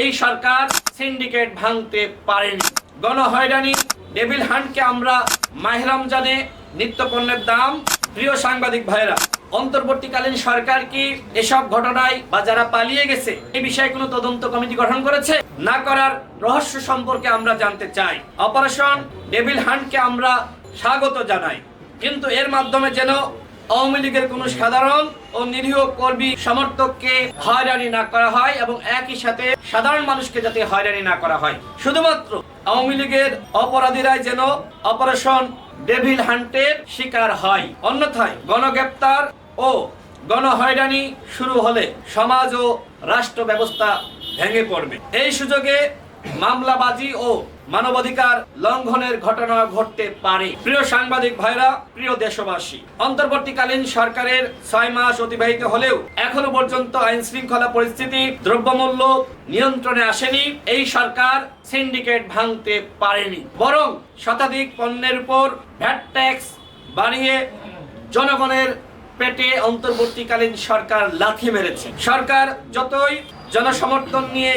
এই সরকার সিন্ডিকেট ভাঙতে পারেনি। গণহয়রানি ডেভিল হান্টকে আমরা মাহে রমজানে নিত্যপণ্যের দাম, প্রিয় সাংবাদিক ভাইরা অন্তর্বর্তীকালীন সরকার কি এসব ঘটনায় বা যারা পালিয়ে গেছে এই বিষয়ে কোনো তদন্ত কমিটি গঠন করেছে? না করার রহস্য সম্পর্কে আমরা জানতে চাই। অপারেশন ডেভিল হান্টকে আমরা স্বাগত জানাই। কিন্তু এর মাধ্যমে যেন আওয়ামী লীগের কোনো সাধারণ ও নিরীহ কর্মী সমর্থককে হয়রানি না করা হয় এবং একই সাথে সাধারণ মানুষকে যাতে হয়রানি না করা হয়। শুধুমাত্র আওয়ামী লীগের অপরাধীরাই যেন অপারেশন ডেভিল হান্টের শিকার হয়। অন্যথায় গণগ্রেপ্তার ও গণহয়রানি শুরু হলে সমাজ ও রাষ্ট্র ব্যবস্থা ভেঙে পড়বে। এই সুযোগে মামলাবাজি ও মানবাধিকার লঙ্ঘনের ঘটনা ঘটতে পারে। প্রিয় সাংবাদিক ভাইরা, প্রিয় দেশবাসী, অন্তর্বর্তীকালীন সরকারের ছয় মাস অতিবাহিত হলেও এখনও পর্যন্ত আইন শৃঙ্খলা পরিস্থিতি, দ্রব্যমূল্য নিয়ন্ত্রণে আসেনি। এই সরকার সিন্ডিকেট ভাঙতে পারেনি। বরং শতাধিক পণ্যের উপর ভ্যাট ট্যাক্স বাড়িয়ে জনগণের পেটে অন্তর্বর্তীকালীন সরকার লাথি মেরেছে। সরকার যতই জনসমর্থন নিয়ে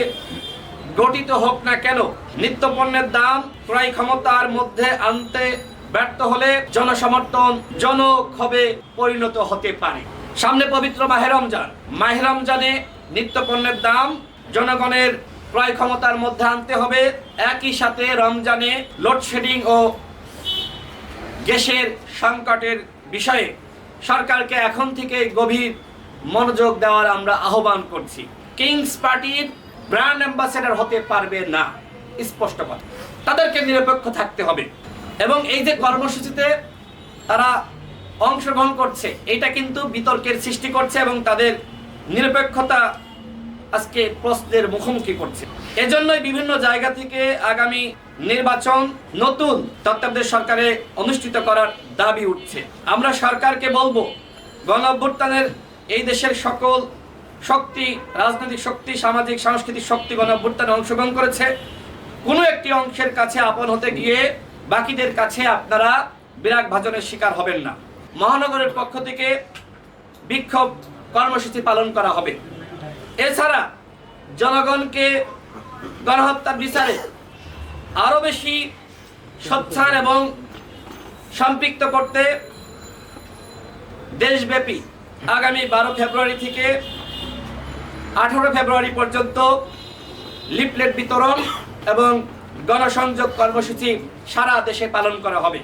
গঠিত হোক না কেন, নিত্যপণ্যের দাম ক্রয় ক্ষমতার মধ্যে আনতে ব্যর্থ হলে জনসমর্থন জনক্ষোভে পরিণত হতে পারে। সামনে পবিত্র মাহে রমজান। মাহে রমজানে নিত্যপণ্যের দাম জনগণের ক্রয় ক্ষমতার মধ্যে আনতে হবে। একই সাথে রমজানে লোডশেডিং ও গ্যাসের সংকটের বিষয়ে সরকারকে এখন থেকে গভীর মনোযোগ দেওয়ার আমরা আহ্বান করছি। কিংস পার্টির ব্র্যান্ড অ্যাম্বাসেডর হতে পারবে না। স্পষ্ট কথা। তাদেরকে নিরপেক্ষ থাকতে হবে। এবং এই যে কর্মসূচিতে তারা অংশগ্রহণ করছে, এটা কিন্তু বিতর্কের সৃষ্টি করছে এবং তাদের নিরপেক্ষতা আজকে প্রশ্নের মুখোমুখি করছে। এজন্যই বিভিন্ন জায়গা থেকে আগামী নির্বাচন নতুন তত্ত্বাবধায়ক সরকারে অনুষ্ঠিত করার দাবি উঠছে। আমরা সরকারকে বলব, গণ এই দেশের সকল শক্তি, রাজনৈতিক শক্তি, সামাজিক, সাংস্কৃতিক শক্তি গণ অভ্যুত্থানে অংশগ্রহণ করেছে। কোনো একটি অংশের কাছে আপন হতে গিয়ে বাকিদের কাছে আপনারা বিরাট ভাজনের শিকার হবেন না। মহানগরের পক্ষ থেকে বিক্ষোভ কর্মসূচি পালন করা হবে। এছাড়া জনগণকে গণহত্যার বিচারে আরও বেশি সোচ্চার এবং সম্পৃক্ত করতে দেশব্যাপী আগামী বারো ফেব্রুয়ারি থেকে আঠারো ফেব্রুয়ারি পর্যন্ত লিফলেট বিতরণ এবং গণসংযোগ কর্মসূচি সারা দেশে পালন করা হবে।